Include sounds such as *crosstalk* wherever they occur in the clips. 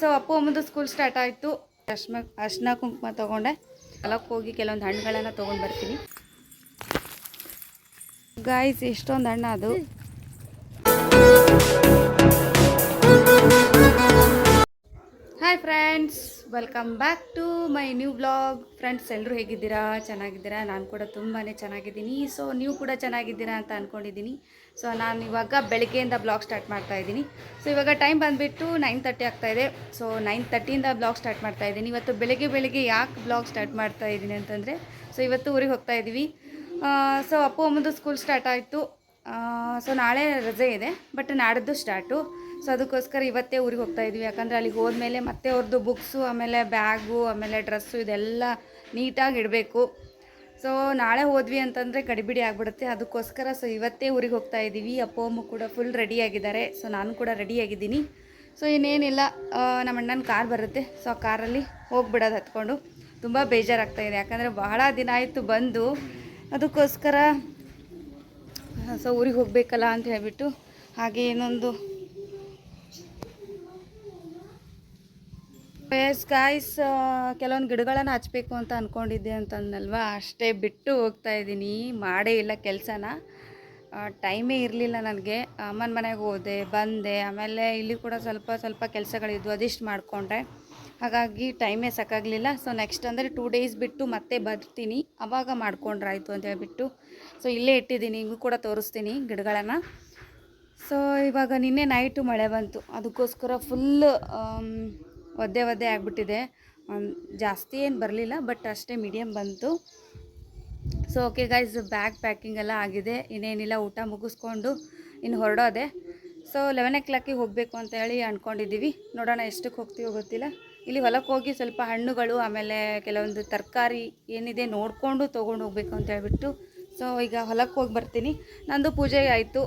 So Appu ಅಮ್ಮದು school start ಆಯಿತು. ಅಶ್ಮ ಅರ್ಶಿನ ಕುಂಕುಮ ತೊಗೊಂಡೆ. ಹೊಲಕ್ಕೆ ಹೋಗಿ ಕೆಲವೊಂದು ಹಣ್ಣುಗಳನ್ನು ತೊಗೊಂಡು ಬರ್ತೀನಿ. ಗಾಯ್ಸ್ ಇಷ್ಟೊಂದು ಹಣ್ಣು ಅದು. Hi friends welcome back to my new blog friends ಎಲ್ಲರೂ ಹೇಗಿದ್ದೀರಾ? ಚೆನ್ನಾಗಿದ್ದೀರಾ? ನಾನು ಕೂಡ ತುಂಬಾ ಚೆನ್ನಾಗಿದ್ದೀನಿ. ಸೊ ನೀವು ಕೂಡ ಚೆನ್ನಾಗಿದ್ದೀರಾ ಅಂತ ಅಂದ್ಕೊಂಡಿದ್ದೀನಿ ಸೊ ನಾನು ಇವಾಗ ಬೆಳಗ್ಗೆಯಿಂದ ಬ್ಲಾಗ್ ಸ್ಟಾರ್ಟ್ ಮಾಡ್ತಾ ಇದ್ದೀನಿ. ಸೊ ಇವಾಗ ಟೈಮ್ ಬಂದುಬಿಟ್ಟು ನೈನ್ ತರ್ಟಿ ಆಗ್ತಾಯಿದೆ ಸೊ ನೈನ್ ತರ್ಟಿಯಿಂದ ಬ್ಲಾಗ್ ಸ್ಟಾರ್ಟ್ ಮಾಡ್ತಾ ಇದ್ದೀನಿ. ಇವತ್ತು ಬೆಳಗ್ಗೆ ಬೆಳಗ್ಗೆ ಯಾಕೆ ಬ್ಲಾಗ್ ಸ್ಟಾರ್ಟ್ ಮಾಡ್ತಾ ಇದ್ದೀನಿ ಅಂತಂದರೆ ಸೊ ಇವತ್ತು ಊರಿಗೆ ಹೋಗ್ತಾ ಇದ್ದೀವಿ ಸೊ ಅಪ್ಪು ಅಮ್ಮದು ಸ್ಕೂಲ್ ಸ್ಟಾರ್ಟ್ ಆಯಿತು. ಸೊ ನಾಳೆ ರಜೆ ಇದೆ ಬಟ್ ನಾಡಿದ್ದು ಸ್ಟಾರ್ಟು ಸೊ ಅದಕ್ಕೋಸ್ಕರ ಇವತ್ತೇ ಊರಿಗೆ ಹೋಗ್ತಾ ಯಾಕಂದರೆ ಅಲ್ಲಿಗೆ ಹೋದ್ಮೇಲೆ ಮತ್ತೆ ಅವ್ರದ್ದು ಬುಕ್ಸು ಆಮೇಲೆ ಬ್ಯಾಗು ಆಮೇಲೆ ಡ್ರೆಸ್ಸು ಇದೆಲ್ಲ ನೀಟಾಗಿ ಇಡಬೇಕು. ಸೊ ನಾಳೆ ಹೋದ್ವಿ ಅಂತಂದರೆ ಗಡಿಬಿಡಿ ಆಗಿಬಿಡುತ್ತೆ. ಅದಕ್ಕೋಸ್ಕರ ಸೊ ಇವತ್ತೇ ಊರಿಗೆ ಹೋಗ್ತಾ ಇದ್ದೀವಿ. ಅಪ್ಪ, ಅಮ್ಮ ಕೂಡ ಫುಲ್ ರೆಡಿಯಾಗಿದ್ದಾರೆ ಸೊ ನಾನು ಕೂಡ ರೆಡಿಯಾಗಿದ್ದೀನಿ ಸೊ ಇನ್ನೇನಿಲ್ಲ ನಮ್ಮ ಅಣ್ಣನ ಕಾರ್ ಬರುತ್ತೆ. ಸೊ ಆ ಕಾರಲ್ಲಿ ಹೋಗ್ಬಿಡೋದು ಹತ್ಕೊಂಡು. ತುಂಬ ಬೇಜಾರಾಗ್ತಾ ಇದೆ. ಯಾಕಂದರೆ ಬಹಳ ದಿನ ಆಯಿತು ಬಂದು. ಅದಕ್ಕೋಸ್ಕರ ಸೊ ಊರಿಗೆ ಹೋಗಬೇಕಲ್ಲ ಅಂತ ಹೇಳ್ಬಿಟ್ಟು ಹಾಗೆ ಇನ್ನೊಂದು ಎಸ್ ಗಾಯ್ಸ್ ಕೆಲವೊಂದು ಗಿಡಗಳನ್ನು ಹಚ್ಬೇಕು ಅಂತ ಅಂದ್ಕೊಂಡಿದ್ದೆ ಅಂತಂದಲ್ವಾ ಅಷ್ಟೇ ಬಿಟ್ಟು ಹೋಗ್ತಾ ಇದ್ದೀನಿ. ಮಾಡೇ ಇಲ್ಲ ಕೆಲಸನ. ಟೈಮೇ ಇರಲಿಲ್ಲ ನನಗೆ. ಅಮ್ಮನ ಮನೆಗೆ ಹೋದೆ, ಬಂದೆ. ಆಮೇಲೆ ಇಲ್ಲಿ ಕೂಡ ಸ್ವಲ್ಪ ಸ್ವಲ್ಪ ಕೆಲಸಗಳಿದ್ವು, ಅದಿಷ್ಟು ಮಾಡಿಕೊಂಡೆ. ಹಾಗಾಗಿ ಟೈಮೇ ಸಾಕಾಗಲಿಲ್ಲ. ಸೊ ನೆಕ್ಸ್ಟ್ ಅಂದರೆ ಟೂ ಡೇಸ್ ಬಿಟ್ಟು ಮತ್ತೆ ಬರ್ತೀನಿ. ಅವಾಗ ಮಾಡ್ಕೊಂಡ್ರಾಯ್ತು ಅಂತ ಹೇಳಿಬಿಟ್ಟು. ಸೊ ಇಲ್ಲೇ ಇಟ್ಟಿದ್ದೀನಿ. ಹಿಂಗೂ ಕೂಡ ತೋರಿಸ್ತೀನಿ ಗಿಡಗಳನ್ನು. ಸೊ ಇವಾಗ ನಿನ್ನೆ ನೈಟು ಮಳೆ ಬಂತು. ಅದಕ್ಕೋಸ್ಕರ ಫುಲ್ ಒದ್ದೆ ಒದ್ದೆ ಆಗಿಬಿಟ್ಟಿದೆ. ಜಾಸ್ತಿ ಏನು ಬರಲಿಲ್ಲ ಬಟ್ ಅಷ್ಟೇ ಮೀಡಿಯಮ್ ಬಂತು. So okay guys bag packing ಎಲ್ಲ ಆಗಿದೆ. ಇನ್ನೇನಿಲ್ಲ, ಊಟ ಮುಗಿಸ್ಕೊಂಡು ಇನ್ನು ಹೊರಡೋದೆ. ಸೊ ಲೆವೆನ್ ಓ ಕ್ಲಾಕಿಗೆ ಹೋಗಬೇಕು ಅಂತ ಹೇಳಿ ಅಂದ್ಕೊಂಡಿದ್ದೀವಿ ನೋಡೋಣ ಎಷ್ಟಕ್ಕೆ ಹೋಗ್ತೀವೋ ಗೊತ್ತಿಲ್ಲ. ಇಲ್ಲಿ ಹೊಲಕ್ಕೆ ಹೋಗಿ ಸ್ವಲ್ಪ ಹಣ್ಣುಗಳು, ಆಮೇಲೆ ಕೆಲವೊಂದು ತರಕಾರಿ ಏನಿದೆ ನೋಡಿಕೊಂಡು ತೊಗೊಂಡು ಹೋಗ್ಬೇಕು ಅಂತ ಹೇಳ್ಬಿಟ್ಟು. ಸೊ ಈಗ ಹೊಲಕ್ಕೆ ಹೋಗಿ ಬರ್ತೀನಿ. ನಂದು ಪೂಜೆ ಆಯಿತು.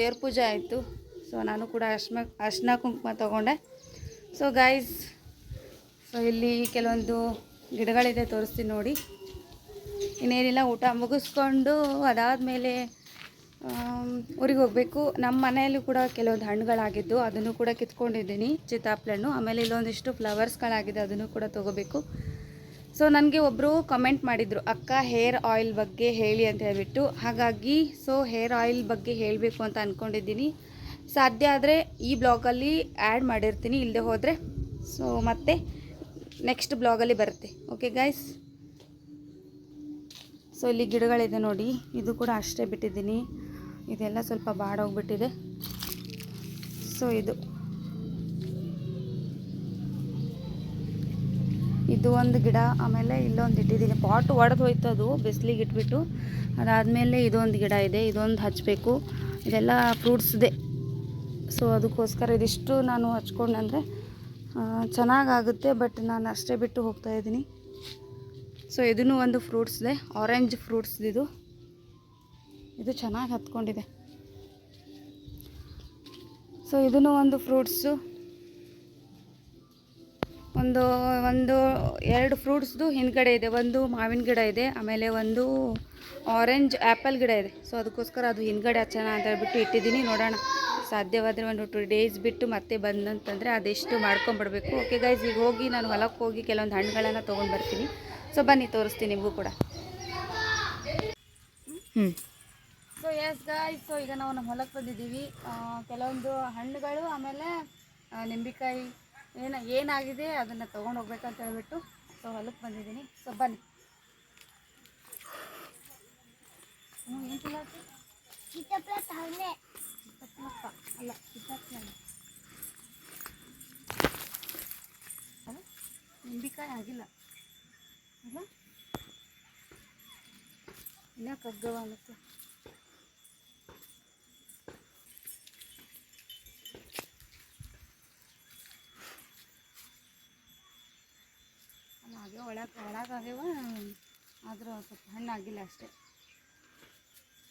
ದೇವ್ರ ಪೂಜೆ ಆಯಿತು. ಸೊ ನಾನು ಕೂಡ ಅರ್ಶಿನ ಅರ್ಶಿನ ಕುಂಕುಮ ತೊಗೊಂಡೆ. ಸೊ ಗೈಸ್ ಸೊ ಇಲ್ಲಿ ಕೆಲವೊಂದು ಗಿಡಗಳಿದೆ, ತೋರಿಸ್ತೀನಿ ನೋಡಿ. ಇನ್ನೇನಿಲ್ಲ, ಊಟ ಮುಗಿಸ್ಕೊಂಡು ಅದಾದಮೇಲೆ ಊರಿಗೆ ಹೋಗಬೇಕು. ನಮ್ಮ ಮನೆಯಲ್ಲೂ ಕೂಡ ಕೆಲವೊಂದು ಹಣ್ಣುಗಳಾಗಿದ್ದು ಅದನ್ನು ಕೂಡ ಕಿತ್ಕೊಂಡಿದ್ದೀನಿ ಚಿತ್ತಾಪ್ಲೆ ಹಣ್ಣು ಆಮೇಲೆ ಇಲ್ಲೊಂದಿಷ್ಟು ಫ್ಲವರ್ಸ್ಗಳಾಗಿದೆ, ಅದನ್ನು ಕೂಡ ತೊಗೋಬೇಕು. ಸೊ ನನಗೆ ಒಬ್ಬರು ಕಮೆಂಟ್ ಮಾಡಿದರು, ಅಕ್ಕ, ಹೇರ್ ಆಯಿಲ್ ಬಗ್ಗೆ ಹೇಳಿ ಅಂತ ಹೇಳ್ಬಿಟ್ಟು. ಹಾಗಾಗಿ ಸೊ ಹೇರ್ ಆಯಿಲ್ ಬಗ್ಗೆ ಹೇಳಬೇಕು ಅಂತ ಅಂದ್ಕೊಂಡಿದ್ದೀನಿ ಸಾಧ್ಯ ಆದರೆ ಈ ಬ್ಲಾಗಲ್ಲಿ ಆ್ಯಡ್ ಮಾಡಿರ್ತೀನಿ ಇಲ್ಲದೆ ಹೋದರೆ. ಸೊ ಮತ್ತೆ ನೆಕ್ಸ್ಟ್ ಬ್ಲಾಗಲ್ಲಿ ಬರುತ್ತೆ. ಓಕೆ ಗೈಸ್ ಸೊ ಇಲ್ಲಿ ಗಿಡಗಳಿದೆ ನೋಡಿ. ಇದು ಕೂಡ ಅಷ್ಟೇ ಬಿಟ್ಟಿದ್ದೀನಿ. ಇದೆಲ್ಲ ಸ್ವಲ್ಪ ಬಾಡೋಗ್ಬಿಟ್ಟಿದೆ. ಸೊ ಇದು. ಇದು ಒಂದು ಗಿಡ, ಆಮೇಲೆ ಇಲ್ಲೊಂದು ಇಟ್ಟಿದ್ದೀನಿ. ಪಾಟ್ ಒಡೆದು ಹೋಯ್ತು ಅದು, ಬಿಸಿಲಿಗೆ ಇಟ್ಬಿಟ್ಟು. ಅದಾದಮೇಲೆ ಇದೊಂದು ಗಿಡ ಇದೆ, ಇದೊಂದು ಹಚ್ಚಬೇಕು ಇದೆಲ್ಲ ಫ್ರೂಟ್ಸ್ದೆ ಸೊ ಅದಕ್ಕೋಸ್ಕರ ಇದಿಷ್ಟು ನಾನು ಹಚ್ಕೊಂಡಂದರೆ ಚೆನ್ನಾಗಾಗುತ್ತೆ ಬಟ್ ನಾನು ಅಷ್ಟೇ ಬಿಟ್ಟು ಹೋಗ್ತಾ ಇದ್ದೀನಿ. ಸೊ ಇದೂ ಒಂದು ಫ್ರೂಟ್ಸ್ದೆ ಆರೆಂಜ್ ಫ್ರೂಟ್ಸ್ ಇದು. ಇದು ಚೆನ್ನಾಗಿ ಹತ್ಕೊಂಡಿದೆ. ಸೊ ಇದೂ ಒಂದು ಫ್ರೂಟ್ಸು ಒಂದು ಒಂದು, ಎರಡು ಫ್ರೂಟ್ಸ್ದು ಹಿಂದ್ಗಡೆ ಇದೆ. ಒಂದು ಮಾವಿನ ಗಿಡ ಇದೆ, ಆಮೇಲೆ ಒಂದು ಆರೆಂಜ್ ಆ್ಯಪಲ್ ಗಿಡ ಇದೆ. ಸೊ ಅದಕ್ಕೋಸ್ಕರ ಅದು ಹಿಂದ್ಗಡೆ ಹಚ್ಚೋಣ ಅಂತ ಹೇಳ್ಬಿಟ್ಟು ಇಟ್ಟಿದ್ದೀನಿ. ನೋಡೋಣ. ಸಾಧ್ಯವಾದರೆ ಒಂದು ಟು ಡೇಸ್ ಬಿಟ್ಟು ಮತ್ತೆ ಬಂದಂತಂದರೆ ಅದೆಷ್ಟು ಮಾಡ್ಕೊಂಬಿಡ್ಬೇಕು. ಓಕೆ ಗೈಸ್ ಈಗ ಹೋಗಿ ನಾನು ಹೊಲಕ್ಕೆ ಹೋಗಿ ಕೆಲವೊಂದು ಹಣ್ಣುಗಳನ್ನು ತೊಗೊಂಡು ಬರ್ತೀನಿ. ಸೊ ಬನ್ನಿ ತೋರಿಸ್ತೀನಿ ನಿಮಗೂ ಕೂಡ. ಹ್ಞೂ ಸೊ ಎಸ್ ಗಾಯ್ಸ್ ಸೊ ಈಗ ನಾವು ನಮ್ಮ ಹೊಲಕ್ಕೆ ಬಂದಿದ್ದೀವಿ. ಕೆಲವೊಂದು ಹಣ್ಣುಗಳು ಆಮೇಲೆ ನಿಂಬೆಕಾಯಿ ಏನ ಏನಾಗಿದೆ ಅದನ್ನು ತೊಗೊಂಡು ಹೋಗ್ಬೇಕಂತ ಹೇಳ್ಬಿಟ್ಟು ಸೊ ಹೊಲಕ್ಕೆ ಬಂದಿದ್ದೀನಿ. ಸೊ ಬನ್ನಿ. ಹ್ಞೂ ಏನು ತಿನ್ನತ್ತಿ? ಚಿತ್ತಪ್ಪ ಅಲ್ಲ ಚಿತ್ತಪ್ಪ ಅಲ್ಲ. ಅಲ್ಲ ನಿಂಬೆಕಾಯಿ ಆಗಿಲ್ಲ ಅಲ್ಲ ಇನ್ನ ಕಗ್ಗವ ಮತ್ತೆ ಅಲ್ಲ ಹಾಗೆ ಒಳಗೆ ಒಳಗಾಗ್ಯವ ಆದ್ರೆ ಸ್ವಲ್ಪ ಹಣ್ಣಾಗಿಲ್ಲ ಅಷ್ಟೇ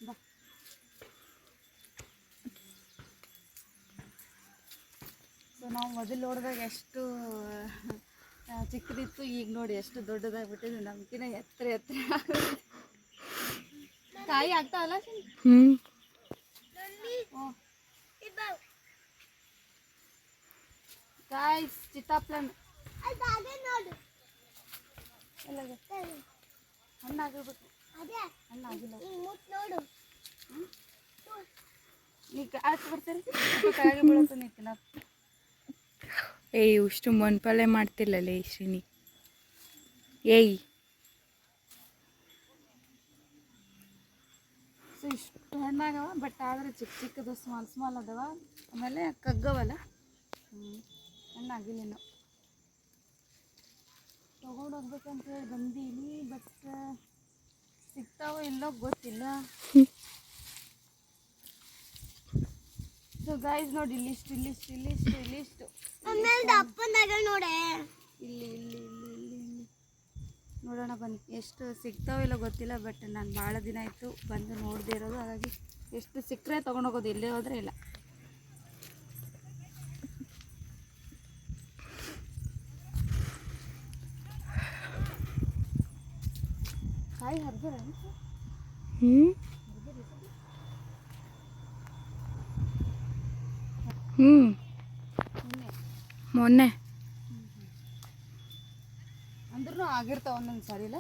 ಬಾ ಸೊ ನಾವು ಮೊದಲು ನೋಡಿದಾಗ ಎಷ್ಟು ಚಿಕ್ಕದಿತ್ತು ಈಗ ನೋಡಿ ಎಷ್ಟು ದೊಡ್ಡದಾಗ್ಬಿಟ್ಟಿದೆ. ನಮ್ಗಿನ ಎತ್ತರ ಎತ್ತರ ಕಾಯಿ ಆಗ್ತಾವಲ್ಲ ಹ್ಞೂ ಓ. ಗಾಯ್ಸ್ ಚಿತ್ತಾಪ್ಲನ್. ಹಣ್ಣಾಗಿರ್ಬೇಕು. ಅದೇ. ಹಣ್ಣಾಗಿಲ್ಲ. ನೋಡು. ನೀ ಆಚೆ ಬರ್ತೀರಿ? ಕೆಳಗೆ ಬೀಳುತ್ತೆ ನೀ ತಿನ್ನೋದು ಏಯ್ ಇಷ್ಟು ಮೊನ್ಪಲ್ಲೆ ಮಾಡ್ತಿಲ್ಲಲೇ ಶ್ರೀನಿ. ಏಯ್. ಸೊ ಇಷ್ಟು ಹಣ್ಣಾಗವ ಬಟ್ ಆದ್ರೆ ಚಿಕ್ಕ ಚಿಕ್ಕದು ಸ್ಮಾಲ್ ಸ್ಮಾಲ್ ಅದಾವ. ಆಮೇಲೆ ಕಗ್ಗವಲ್ಲ? ಹಣ್ಣಾಗಿಲ್ಲ ತಗೊಂಡು ತೊಗೊಂಡು ಹೋಗ್ಬೇಕಂತ ಹೇಳಿ ಬಂದೀನಿ ಬಟ್ ಸಿಗ್ತಾವೋ ಇಲ್ಲೋ ಗೊತ್ತಿಲ್ಲ. ಸೊ ಗೈಸ್ ನೋಡಿ ಇಲ್ಲಿಷ್ಟು ಇಲ್ಲಿಷ್ಟು ಇಲ್ಲಿಷ್ಟು ಆಮೇಲೆ ದಪ್ಪನಾಗ ನೋಡೆ. ಇಲ್ಲಿ ಇಲ್ಲಿ ಇಲ್ಲಿ ಇಲ್ಲಿ. ಇಲ್ಲಿ ನೋಡೋಣ ಬನ್ನಿ. ಎಷ್ಟು ಸಿಗ್ತಾವೋ ಇಲ್ಲ ಗೊತ್ತಿಲ್ಲ ಬಟ್ ನಾನು ಭಾಳ ದಿನ ಆಯಿತು ಬಂದು ನೋಡದೇ ಇರೋದು. ಹಾಗಾಗಿ ಎಷ್ಟು ಸಿಕ್ಕರೆ ತೊಗೊಂಡೋಗೋದು ಇಲ್ಲೇ ಹೋದರೆ ಇಲ್ಲ. ಕಾಯಿ ಹರಿದ್ರೆ? ಹ್ಞೂ ಹ್ಞೂ ಮೊನ್ನೆ. ಅಂದ್ರೂ ಆಗಿರ್ತಾವ ಒಂದೊಂದು ಸಾರಿ ಇಲ್ಲ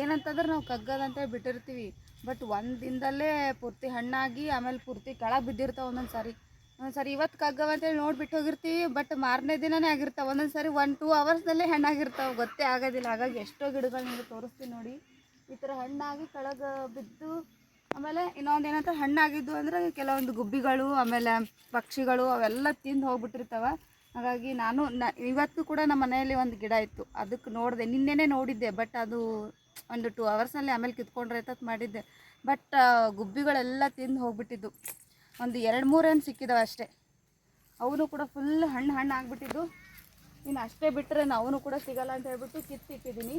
ಏನಂತಂದ್ರೆ ನಾವು ಕಗ್ಗದಂತ ಬಿಟ್ಟಿರ್ತೀವಿ. ಬಟ್ ಒಂದು ದಿನದಲ್ಲೇ ಪೂರ್ತಿ ಹಣ್ಣಾಗಿ, ಆಮೇಲೆ ಪೂರ್ತಿ ಕೆಳಗೆ ಬಿದ್ದಿರ್ತಾವ ಒಂದೊಂದು ಸಾರಿ. ಒಂದೊಂದು ಸಾರಿ ಇವತ್ತು ಕಗ್ಗವ ಅಂತೇಳಿ ನೋಡ್ಬಿಟ್ಟು ಹೋಗಿರ್ತೀವಿ, ಬಟ್ ಮಾರನೇ ದಿನನೇ ಆಗಿರ್ತಾವೆ. ಒಂದೊಂದು ಸಾರಿ ಒನ್ ಟೂ ಅವರ್ಸ್ದಲ್ಲೇ ಹಣ್ಣಾಗಿರ್ತಾವೆ. ಗೊತ್ತೇ ಆಗೋದಿಲ್ಲ. ಹಾಗಾಗಿ ಎಷ್ಟೋ ಗಿಡಗಳು ನಿಮಗೆ ತೋರಿಸ್ತೀನಿ ನೋಡಿ. ಈ ಥರ ಹಣ್ಣಾಗಿ ಕೆಳಗೆ ಬಿದ್ದು ಆಮೇಲೆ ಇನ್ನೊಂದು ಏನಂತ ಹಣ್ಣಾಗಿದ್ದು ಅಂದರೆ ಕೆಲವೊಂದು ಗುಬ್ಬಿಗಳು, ಆಮೇಲೆ ಪಕ್ಷಿಗಳು ಅವೆಲ್ಲ ತಿಂದು ಹೋಗ್ಬಿಟ್ಟಿರ್ತಾವೆ. ಹಾಗಾಗಿ ನಾನು ನ, ಇವತ್ತು ಕೂಡ ನಮ್ಮ ಮನೆಯಲ್ಲಿ ಒಂದು ಗಿಡ ಇತ್ತು. ಅದಕ್ಕೆ ನೋಡಿದೆ, ನಿನ್ನೆನೇ ನೋಡಿದ್ದೆ ಬಟ್ ಅದು ಒಂದು ಟೂ ಅವರ್ಸಲ್ಲಿ ಆಮೇಲೆ ಕಿತ್ಕೊಂಡ್ರೆ ಅಂತ ಮಾಡಿದ್ದೆ. ಬಟ್ ಗುಬ್ಬಿಗಳೆಲ್ಲ ತಿಂದು ಹೋಗ್ಬಿಟ್ಟಿದ್ದು. ಒಂದು ಎರಡು ಮೂರೇನು ಸಿಕ್ಕಿದಾವೆ ಅಷ್ಟೇ. ಅವನು ಕೂಡ ಫುಲ್ ಹಣ್ಣು ಹಣ್ಣು ಆಗಿಬಿಟ್ಟಿದ್ದು. ಇನ್ನು ಅಷ್ಟೇ ಬಿಟ್ಟರೆ ಅವನು ಕೂಡ ಸಿಗಲ್ಲ ಅಂತ ಹೇಳ್ಬಿಟ್ಟು ಕಿತ್ತಿಟ್ಟಿದ್ದೀನಿ.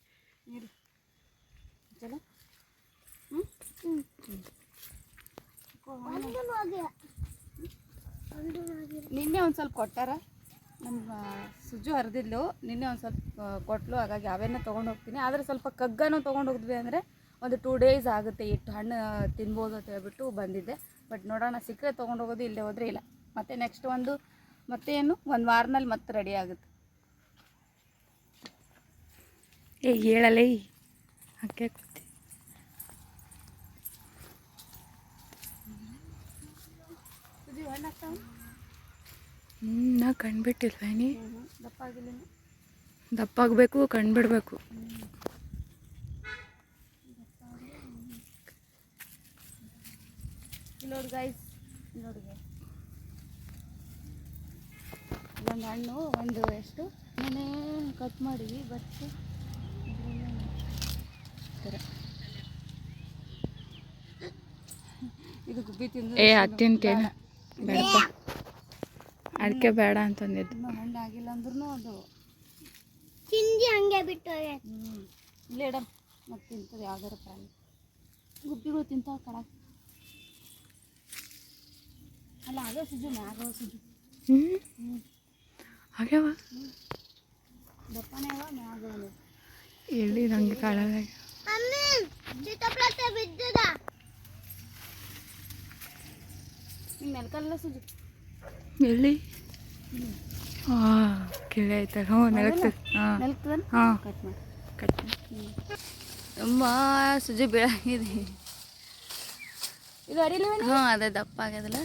ನಿನ್ನೆ ಒಂದು ಸ್ವಲ್ಪ ಕೊಟ್ಟಾರ? ನಮ್ಮ ಸುಜ್ಜು ಹರಿದಿದ್ಲು. ನಿನ್ನೆ ಒಂದು ಸ್ವಲ್ಪ ಕೊಟ್ಲು. ಹಾಗಾಗಿ ಅವೇನೇ ತೊಗೊಂಡು ಹೋಗ್ತೀನಿ. ಆದರೆ ಸ್ವಲ್ಪ ಕಗ್ಗನೂ ತೊಗೊಂಡು ಹೋಗಿದ್ವಿ ಅಂದರೆ ಒಂದು ಟೂ ಡೇಸ್ ಆಗುತ್ತೆ ಇಟ್ಟು ಹಣ್ಣು ತಿನ್ಬೋದು ಅಂತ ಹೇಳ್ಬಿಟ್ಟು ಬಂದಿದ್ದೆ. ಬಟ್ ನೋಡೋಣ, ಸಿಕ್ಕರೆ ತೊಗೊಂಡು ಹೋಗೋದು ಇಲ್ಲೇ ಹೋದರೆ ಇಲ್ಲ. ಮತ್ತು ನೆಕ್ಸ್ಟ್ ಒಂದು, ಮತ್ತೆ ಏನು? ಒಂದು ವಾರನಲ್ಲಿ ಮತ್ತೆ ರೆಡಿ ಆಗುತ್ತೆ. ಏ, ಹೇಳಲೇ ಹಾಗೆ ಕೂತಿ ಸುಜ್ಜು ಹಣ್ಣು ಹಾಕ್ತಾವ ಹ್ಞೂ ನಾ ಕಂಡ್ಬಿಟ್ಟಿಲ್ವೇನಿ. ದಪ್ಪಾಗಬೇಕು ಕಂಡ್ಬಿಡ್ಬೇಕು ನೋಡಿ ಗೈಸ್ ನೋಡಿ. ಇಲ್ಲೊಂದು ಹಣ್ಣು ಒಂದು ಎಷ್ಟು? ಮನೆ ಕಟ್ ಮಾಡಿವಿ ಬಟ್ ಇದು ಗುಬ್ಬಿ ತಿಂದು ಏ ಹತ್ತಿಂತೇನು ಬೇಡಪ್ಪ. ಅಡಿಕೆ ಬೇಡ ಅಂತಂದಿದ್ದು. ಹಣ್ಣು ಆಗಿಲ್ಲ ಅಂದ್ರೂ ಅದು. ತಿಂದು ಹಂಗೆ ಬಿಟ್ಟು ಇಡಮ್. ಮತ್ತು ತಿಂತದೆ ಯಾವ್ದಾರು ಪ್ರಾಣಿ. ಗುಬ್ಬಿಗಳು ತಿಂತಾವ ಕಡಾಕ ಅಲ್ಲ ಆಗೋ ಸುಜು ಮ್ಯಾಗ ಸುಜು. ಹ್ಞೂ ಹ್ಞೂ ಆಗ್ಯಾವ? ದಪ್ಪನೇ ಅವ ಮ್ಯಾಗ. ಎಲ್ಲಿ ನಂಗೆ ಚಿತ್ತಪ್ಲತ್ತ ಬಿದ್ದದ ಹಿಂಗೆ ನೆಲ್ಕಲ್ಲ ಸುಜಿ. ಎಲ್ಲಿ ಹಾಂ ಕೆಳೆ ಆಯ್ತಲ್ಲ. ಹ್ಞೂ ನೆಲಗ್ತದೆ ಹಾಂ. ನೆಲ್ಕದನ್ ಹಾಂ. ಕಟ್ ಮಾಡಿ. ಕಟ್ ಅಮ್ಮ ಸುಜಿ ಬೀಳಾಗಿದೆ ಇದು ಅಡಿಲಿ ಹಾಂ ಅದೇ ದಪ್ಪ ಆಗ್ಯದಲ್ಲ.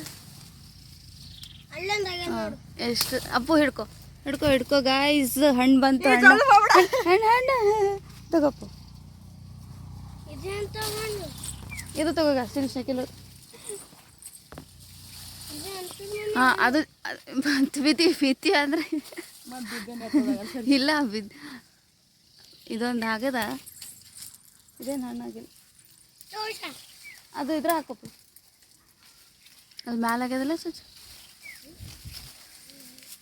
ಎಷ್ಟು? ಅಪ್ಪು ಹಿಡ್ಕೊ. ಹಿಡ್ಕೊ ಹಿಡ್ಕೊ ಗಾಯ್ಸ್ ಹಣ್ಣು ಬಂತು ಹಣ್ಣು. ಹಣ್ಣು ಹಣ್ಣು. ತಗೋಪ್ಪು ಇದು ತಗೋಗ ಸಿಲ್ ಶಕಿಲು. ಹಾಂ ಅದು ಬಿತ್ತಿ ಬಿತ್ತಿ ಅಂದ್ರೆ ಇಲ್ಲ ಬಿದ್ ಇದೊಂದು ಆಗದ? ಇದೇನು ಹಣ್ಣಾಗಿಲ್ಲ ಅದು ಇದ್ರೆ ಹಾಕಪ್ಪ. ಅದು ಮ್ಯಾಲಾಗ್ಯದಲ್ಲ ಆಗ್ಯದಲ್ಲ ಸುಚ್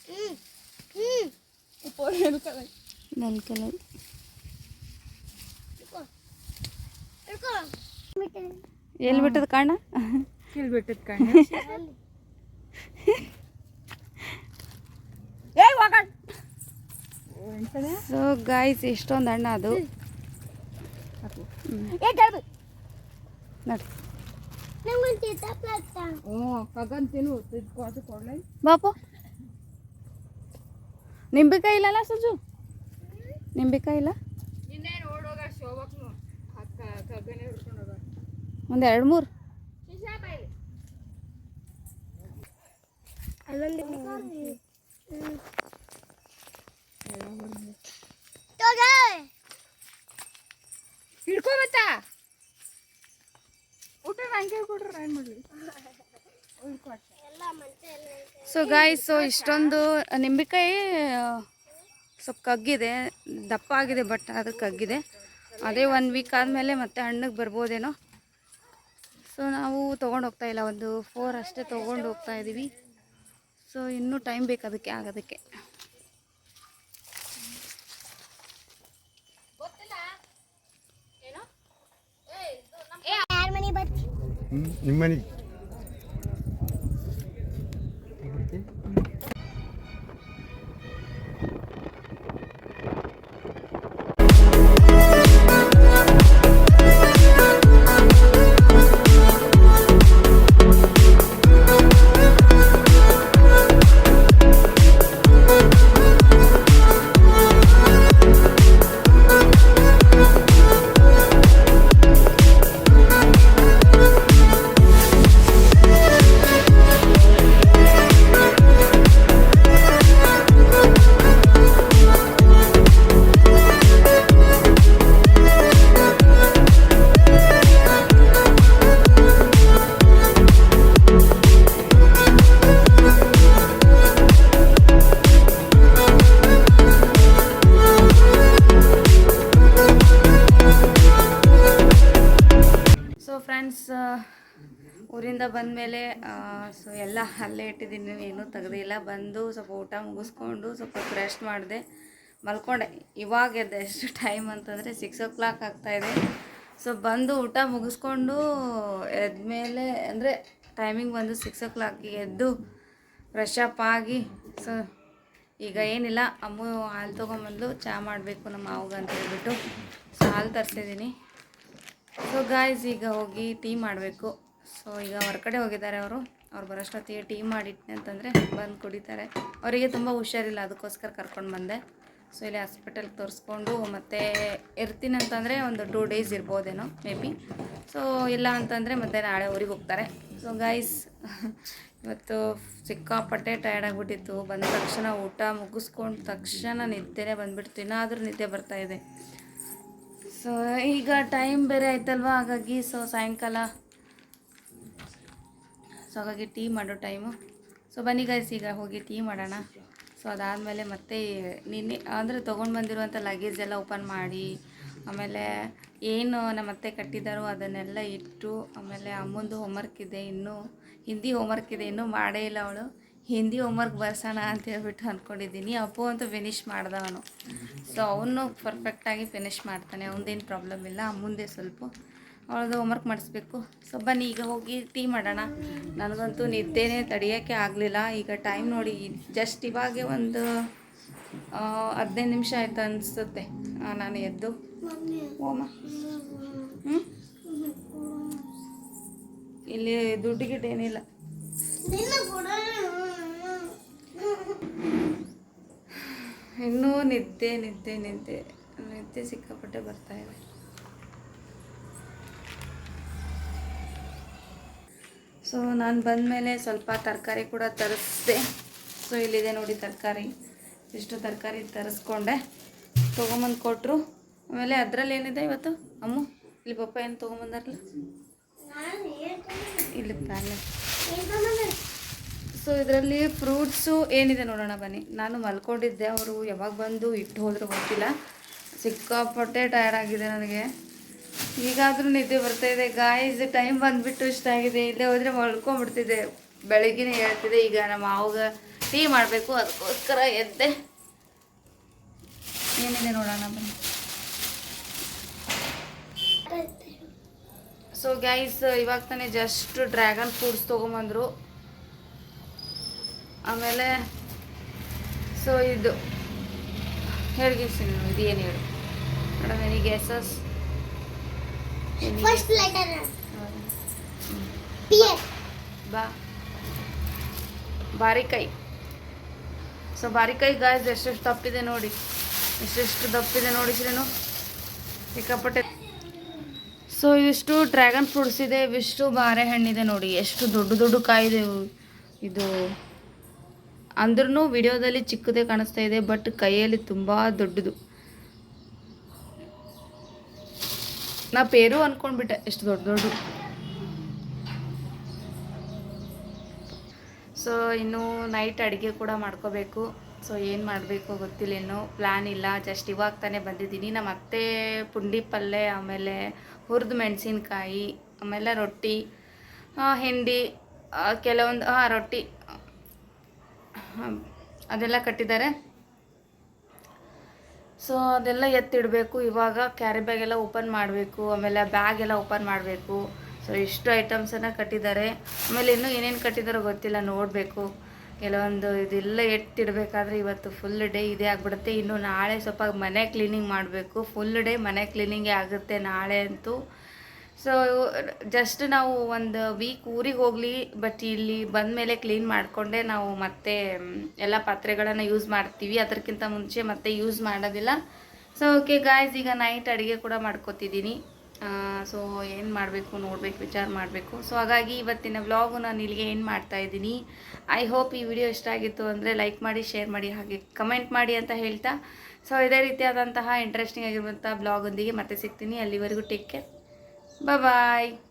ಹ್ಮ್ ಹ್ಮ್ ನೆಲ್ ಕಲರ್ ಎಲ್ಲಿ ಬಿಟ್ಟದ ಕಾಣ? ಇಲ್ಲಿ ಬಿಟ್ಟದ ಕಣ್ಣು *laughs* ಸೊ ಗಾಯ್ಸ್ ಇಷ್ಟೊಂದು ಅಣ್ಣ ಅದು. ನೋಡಿ. ಬಾಪು. ನಿಂಬೆಕಾಯಿ ಇಲ್ಲಲ್ಲ ಸುಜು ನಿಂಬೆಕಾಯಿ ಇಲ್ಲ? ಒಂದು ಎರಡು ಮೂರು. ಅಲ್ಲೊಂದು ಊಟ ನಂಗೆ ಕೊಡ್ರಿ ಏನು ಮಾಡಲಿ. ಎಲ್ಲ ಮಂಚ ಎಲ್ಲ ಐತೆ. ಸೊ ಗಾಯ್ಸ್ ಸೊ ಇಷ್ಟೊಂದು ನಿಂಬೆಕಾಯಿ ಸ್ವಲ್ಪ ಕಗ್ಗಿದೆ ದಪ್ಪ ಆಗಿದೆ ಬಟ್ ಅದು ಕಗ್ಗಿದೆ. ಅದೇ ಒನ್ ವೀಕ್ ಆದಮೇಲೆ ಮತ್ತೆ ಹಣ್ಣಿಗೆ ಬರ್ಬೋದೇನೋ. ಸೊ ನಾವು ತೊಗೊಂಡು ಹೋಗ್ತಾ ಇಲ್ಲ ಒಂದು ಫೋರ್ ಅಷ್ಟೇ ತೊಗೊಂಡು ಹೋಗ್ತಾ ಇದ್ದೀವಿ ಸೊ ಇನ್ನೂ ಟೈಮ್ ಬೇಕು ಅದಕ್ಕೆ ಆಗೋದಕ್ಕೆ. ಯಾರ ಮನೆ ಬರ್ತಿ? ನಿಮ್ಮ ಮನೆ ಊರಿಂದ ಬಂದಮೇಲೆ ಸೊ ಎಲ್ಲ ಅಲ್ಲೇ ಇಟ್ಟಿದ್ದೀನಿ, ಏನೂ ತೆಗ್ದಿಲ್ಲ. ಬಂದು ಸ್ವಲ್ಪ ಊಟ ಮುಗಿಸ್ಕೊಂಡು ಸ್ವಲ್ಪ ರೆಸ್ಟ್ ಮಾಡಿದೆ. ಮಲ್ಕೊಂಡೆ. ಇವಾಗ ಎದ್ದೆ. ಎಷ್ಟು ಟೈಮ್ ಅಂತಂದರೆ ಸಿಕ್ಸ್ ಓ ಕ್ಲಾಕ್ ಆಗ್ತಾಯಿದೆ ಸೊ ಬಂದು ಊಟ ಮುಗಿಸ್ಕೊಂಡು ಎದ್ಮೇಲೆ, ಅಂದರೆ ಟೈಮಿಂಗ್ ಬಂದು ಸಿಕ್ಸ್ ಓ ಕ್ಲಾಕಿಗೆ ಎದ್ದು ಫ್ರೆಶ್ ಅಪ್ ಆಗಿ, ಸೊ ಈಗ ಏನಿಲ್ಲ, ಅಮ್ಮ ಹಾಲು ತೊಗೊಂಬಂದು ಚಹಾ ಮಾಡಬೇಕು ನಮ್ಮ ಮಾವಗ ಅಂತ ಹೇಳ್ಬಿಟ್ಟು. ಸೊ ಹಾಲು ತರಿಸಿದ್ದೀನಿ. ಸೊ ಗಾಯ್ಸ್ ಈಗ ಹೋಗಿ ಟೀ ಮಾಡಬೇಕು. ಸೊ ಈಗ ಹೊರಗಡೆ ಹೋಗಿದ್ದಾರೆ ಅವರು. ಅವ್ರು ಬರೋಷ್ಟೊತ್ತಿಗೆ ಟೀ ಮಾಡಿಟ್ನೆ ಅಂತಂದರೆ ಬಂದು ಕುಡಿತಾರೆ. ಅವರಿಗೆ ತುಂಬ ಹುಷಾರಿಲ್ಲ, ಅದಕ್ಕೋಸ್ಕರ ಕರ್ಕೊಂಡು ಬಂದೆ. ಸೊ ಇಲ್ಲಿ ಹಾಸ್ಪಿಟಲ್ಗೆ ತೋರಿಸ್ಕೊಂಡು ಮತ್ತೆ ಇರ್ತೀನಿ ಅಂತಂದರೆ ಒಂದು ಟೂ ಡೇಸ್ ಇರ್ಬೋದೇನೋ ಮೇ ಬಿ ಸೊ ಇಲ್ಲ ಅಂತಂದರೆ ಮತ್ತೆ ನಾಳೆ ಊರಿಗೆ ಹೋಗ್ತಾರೆ. ಸೊ ಗೈಸ್ ಇವತ್ತು ಸಿಕ್ಕಾಪಟ್ಟೆ ಟಯರ್ಡ್ ಆಗಿಬಿಟ್ಟಿತ್ತು. ಬಂದ ತಕ್ಷಣ ಊಟ ಮುಗಿಸ್ಕೊಂಡು ತಕ್ಷಣ ನಿದ್ದೆನೇ ಬಂದುಬಿಡ್ತು. ಇನ್ನಾದರೂ ನಿದ್ದೆ ಬರ್ತಾ ಇದೆ. ಸೊ ಈಗ ಟೈಮ್ ಬೇರೆ ಆಯ್ತಲ್ವ? ಹಾಗಾಗಿ ಸೊ ಸಾಯಂಕಾಲ ಸೊ ಹಾಗಾಗಿ ಟೀ ಮಾಡೋ ಟೈಮು. ಸೊ ಬನ್ನಿ ಗೈಸ್ ಈಗ ಹೋಗಿ ಟೀ ಮಾಡೋಣ. ಸೊ ಅದಾದಮೇಲೆ ಮತ್ತೆ ನಿನ್ನೆ ಅಂದರೆ ತೊಗೊಂಡು ಬಂದಿರುವಂಥ ಲಗೇಜ್ ಎಲ್ಲ ಓಪನ್ ಮಾಡಿ, ಆಮೇಲೆ ಏನು ನಮ್ಮ ಅತ್ತೆ ಕಟ್ಟಿದ್ದಾರೋ ಅದನ್ನೆಲ್ಲ ಇಟ್ಟು, ಆಮೇಲೆ ಅಮ್ಮಂದು ಹೋಮ್ವರ್ಕ್ ಇದೆ ಇನ್ನೂ, ಹಿಂದಿ ಹೋಮ್ವರ್ಕ್ ಇದೆ, ಇನ್ನೂ ಮಾಡೇ ಇಲ್ಲ ಅವಳು. ಹಿಂದಿ ಹೋಮ್ವರ್ಕ್ ಬರ್ಸೋಣ ಅಂತ ಹೇಳ್ಬಿಟ್ಟು ಅಂದ್ಕೊಂಡಿದ್ದೀನಿ. ಅಪ್ಪು ಅಂತೂ ಫಿನಿಶ್ ಮಾಡ್ದ ಅವನು ಸೊ ಅವನು ಪರ್ಫೆಕ್ಟಾಗಿ ಫಿನಿಶ್ ಮಾಡ್ತಾನೆ, ಅವನದೇನು ಪ್ರಾಬ್ಲಮ್ ಇಲ್ಲ, ಅಮ್ಮಂದೇ ಸ್ವಲ್ಪ. ಅವಳದು ಹೋಮ್ವರ್ಕ್ ಮಾಡಿಸ್ಬೇಕು. ಸೊ ಬನ್ನಿ, ಈಗ ಹೋಗಿ ಟೀ ಮಾಡೋಣ. ನನಗಂತೂ ನಿದ್ದೆನೇ ತಡೆಯೋಕ್ಕೆ ಆಗಲಿಲ್ಲ. ಈಗ ಟೈಮ್ ನೋಡಿ ಜಸ್ಟ್ ಇವಾಗೆ ಒಂದು ಹದಿನೈದು ನಿಮಿಷ ಆಯ್ತು ಅನಿಸುತ್ತೆ. ನಾನು ಎದ್ದು. ಓಮ. ಹ್ಞೂ ಇಲ್ಲಿ ದುಡ್ಡು ಗಿಡ್ಡು ಏನಿಲ್ಲ. ಇನ್ನೂ ನಿದ್ದೆ ನಿದ್ದೆ ನಿದ್ದೆ. ನಿದ್ದೆ ಸಿಕ್ಕಾಪಟ್ಟೆ ಬರ್ತಾ ಇದೆ. ಸೊ ನಾನು ಬಂದಮೇಲೆ ಸ್ವಲ್ಪ ತರಕಾರಿ ಕೂಡ ತರಿಸ್ದೆ. ಸೊ ಇಲ್ಲಿದೆ ನೋಡಿ ತರಕಾರಿ. ಇಷ್ಟು ತರಕಾರಿ ತರಿಸ್ಕೊಂಡೆ. ತೊಗೊಂಬಂದು ಕೊಟ್ಟರು ಆಮೇಲೆ ಅದರಲ್ಲಿ ಏನಿದೆ ಇವತ್ತು? ಅಮ್ಮ, ಇಲ್ಲಿ ಪಪ್ಪ ಏನು ತೊಗೊಂಬಂದಾರಲ್ಲ? ಇಲ್ಲಿ ತಾನೆ? ಸೊ ಇದರಲ್ಲಿ ಫ್ರೂಟ್ಸು ಏನಿದೆ ನೋಡೋಣ ಬನ್ನಿ. ನಾನು ಮಲ್ಕೊಂಡಿದ್ದೆ. ಅವರು ಯಾವಾಗ ಬಂದು ಇಟ್ಟು ಹೋದರೂ ಗೊತ್ತಿಲ್ಲ. ಸಿಕ್ಕಾಪಟ್ಟೆ ಟಯರ್ಡ್ ಆಗಿದೆ ನನಗೆ. ಈಗಾದರೂ ನಿದ್ದೆ ಬರ್ತಾ ಇದೆ. ಗಾಯಸ್ ಟೈಮ್ ಬಂದ್ಬಿಟ್ಟು ಇಷ್ಟ ಆಗಿದೆ. ಇಲ್ಲೇ ಹೋದರೆ ಮಲ್ಕೊಂಡ್ಬಿಡ್ತಿದ್ದೆ. ಬೆಳಗ್ಗೆ ಹೇಳ್ತಿದ್ದೆ, ಈಗ ನಮ್ಮ ಮಾವಾಗ ಟೀ ಮಾಡಬೇಕು. ಅದಕ್ಕೋಸ್ಕರ ಎದ್ದೆ. ಏನಿದೆ ನೋಡೋಣ, ಬನ್ನಿ. ಸೊ ಗೈಸ್ ಇವಾಗ ತಾನೇ ಜಸ್ಟ್ ಡ್ರ್ಯಾಗನ್ ಫ್ರೂಟ್ಸ್ ತೊಗೊಂಬಂದರು. ಆಮೇಲೆ ಸೊ ಇದು ಹೇಳ್ಗಿಸ್ತೀನಿ ಇದು ಏನು ಹೇಳು. ಮೇಡಮ್ ನನಗೆ S first letter P S ಬಾ. ಬಾರಿಕಾಯಿ ಸೊ ಬಾರಿಕಾಯಿ ಗಾಯ್ಸ್ ಎಷ್ಟೆಷ್ಟು ದಪ್ಪಿದೆ ನೋಡಿ. ಎಷ್ಟೆಷ್ಟು ದಪ್ಪಿದೆ ನೋಡಿದ್ರೇನು ಸಿಕ್ಕಾಪಟ್ಟೆ. ಸೊ ಇವಿಷ್ಟು ಡ್ರ್ಯಾಗನ್ ಫ್ರೂಟ್ಸ್ ಇದೆ, ಇವಿಷ್ಟು ಬಾರೆಹಣ್ಣಿದೆ ನೋಡಿ. ಎಷ್ಟು ದೊಡ್ಡ ದೊಡ್ಡ ಕಾಯಿದೆ. ಇದು. ಅಂದ್ರೂ ವಿಡಿಯೋದಲ್ಲಿ ಚಿಕ್ಕದೇ ಕಾಣಿಸ್ತಾ ಇದೆ, ಬಟ್ ಕೈಯಲ್ಲಿ ತುಂಬ ದೊಡ್ಡದು. ನಾ ಪೇರು ಅನ್ಕೊಂಡ್ಬಿಟ್ಟೆ, ಎಷ್ಟು ದೊಡ್ಡ ದೊಡ್ಡ. ಸೊ ಇನ್ನು ನೈಟ್ ಅಡುಗೆ ಕೂಡ ಮಾಡ್ಕೋಬೇಕು. ಸೊ ಏನು ಮಾಡಬೇಕು ಗೊತ್ತಿಲ್ಲ ಇನ್ನು. ಪ್ಲ್ಯಾನ್ ಇಲ್ಲ ಜಸ್ಟ್ ಇವಾಗ ತಾನೇ ಬಂದಿದ್ದೀನಿ. ನಮ್ಮ ಅತ್ತೆ ಪುಂಡಿ ಪಲ್ಯ ಆಮೇಲೆ ಹುರಿದು ಮೆಣಸಿನ್ಕಾಯಿ, ಆಮೇಲೆ ರೊಟ್ಟಿ ಹಿಂಡಿ ಕೆಲವೊಂದು ರೊಟ್ಟಿ. ಅದೆಲ್ಲ ಕಟ್ಟಿದ್ದಾರೆ. ಸೊ ಅದೆಲ್ಲ ಎತ್ತಿಡಬೇಕು. ಇವಾಗ ಕ್ಯಾರಿ ಬ್ಯಾಗ್ ಎಲ್ಲ ಓಪನ್ ಮಾಡಬೇಕು. ಆಮೇಲೆ ಬ್ಯಾಗ್ ಎಲ್ಲ ಓಪನ್ ಮಾಡಬೇಕು. ಸೊ ಇಷ್ಟು ಐಟಮ್ಸನ್ನು ಕಟ್ಟಿದ್ದಾರೆ. ಆಮೇಲೆ ಇನ್ನೂ ಏನೇನು ಕಟ್ಟಿದಾರೋ ಗೊತ್ತಿಲ್ಲ. ನೋಡಬೇಕು. ಕೆಲವೊಂದು ಇದೆಲ್ಲ ಎತ್ತಿಡಬೇಕಾದ್ರೆ ಇವತ್ತು ಫುಲ್ ಡೇ ಇದೇ ಆಗಿಬಿಡುತ್ತೆ. ಇನ್ನು ನಾಳೆ ಸ್ವಲ್ಪ ಮನೆ ಕ್ಲೀನಿಂಗ್ ಮಾಡಬೇಕು. ಫುಲ್ ಡೇ ಮನೆ ಕ್ಲೀನಿಂಗೇ ಆಗುತ್ತೆ ನಾಳೆ ಅಂತೂ. ಸೊ ಜಸ್ಟ್ ನಾವು ಒಂದು ವೀಕ್ ಊರಿಗೆ ಹೋಗಲಿ ಬಟ್ ಇಲ್ಲಿ ಬಂದ ಮೇಲೆ ಕ್ಲೀನ್ ಮಾಡಿಕೊಂಡೆ ನಾವು ಮತ್ತೆ ಎಲ್ಲ ಪಾತ್ರೆಗಳನ್ನು ಯೂಸ್ ಮಾಡ್ತೀವಿ. ಅದಕ್ಕಿಂತ ಮುಂಚೆ ಮತ್ತೆ ಯೂಸ್ ಮಾಡೋದಿಲ್ಲ. ಸೊ ಓಕೆ ಗಾಯ್ಸ್ ಈಗ ನೈಟ್ ಅಡುಗೆ ಕೂಡ ಮಾಡ್ಕೋತಿದ್ದೀನಿ. ಸೊ ಏನು ಮಾಡಬೇಕು ನೋಡಬೇಕು, ವಿಚಾರ ಮಾಡಬೇಕು. ಸೊ ಹಾಗಾಗಿ ಇವತ್ತಿನ ವ್ಲಾಗು ನಾನು ಇಲ್ಲಿಗೆ ಏನು ಮಾಡ್ತಾ ಇದ್ದೀನಿ. ಐ ಹೋಪ್ ಈ ವಿಡಿಯೋ ಇಷ್ಟ ಆಗಿತ್ತು ಅಂದರೆ ಲೈಕ್ ಮಾಡಿ ಶೇರ್ ಮಾಡಿ, ಹಾಗೆ ಕಮೆಂಟ್ ಮಾಡಿ ಅಂತ ಹೇಳ್ತಾ. ಸೊ ಇದೇ ರೀತಿಯಾದಂತಹ ಇಂಟ್ರೆಸ್ಟಿಂಗ್ ಆಗಿರುವಂಥ ಬ್ಲಾಗೊಂದಿಗೆ ಮತ್ತೆ ಸಿಗ್ತೀನಿ. ಅಲ್ಲಿವರೆಗೂ ಟೇಕ್ ಕೇರ್ Bye-bye.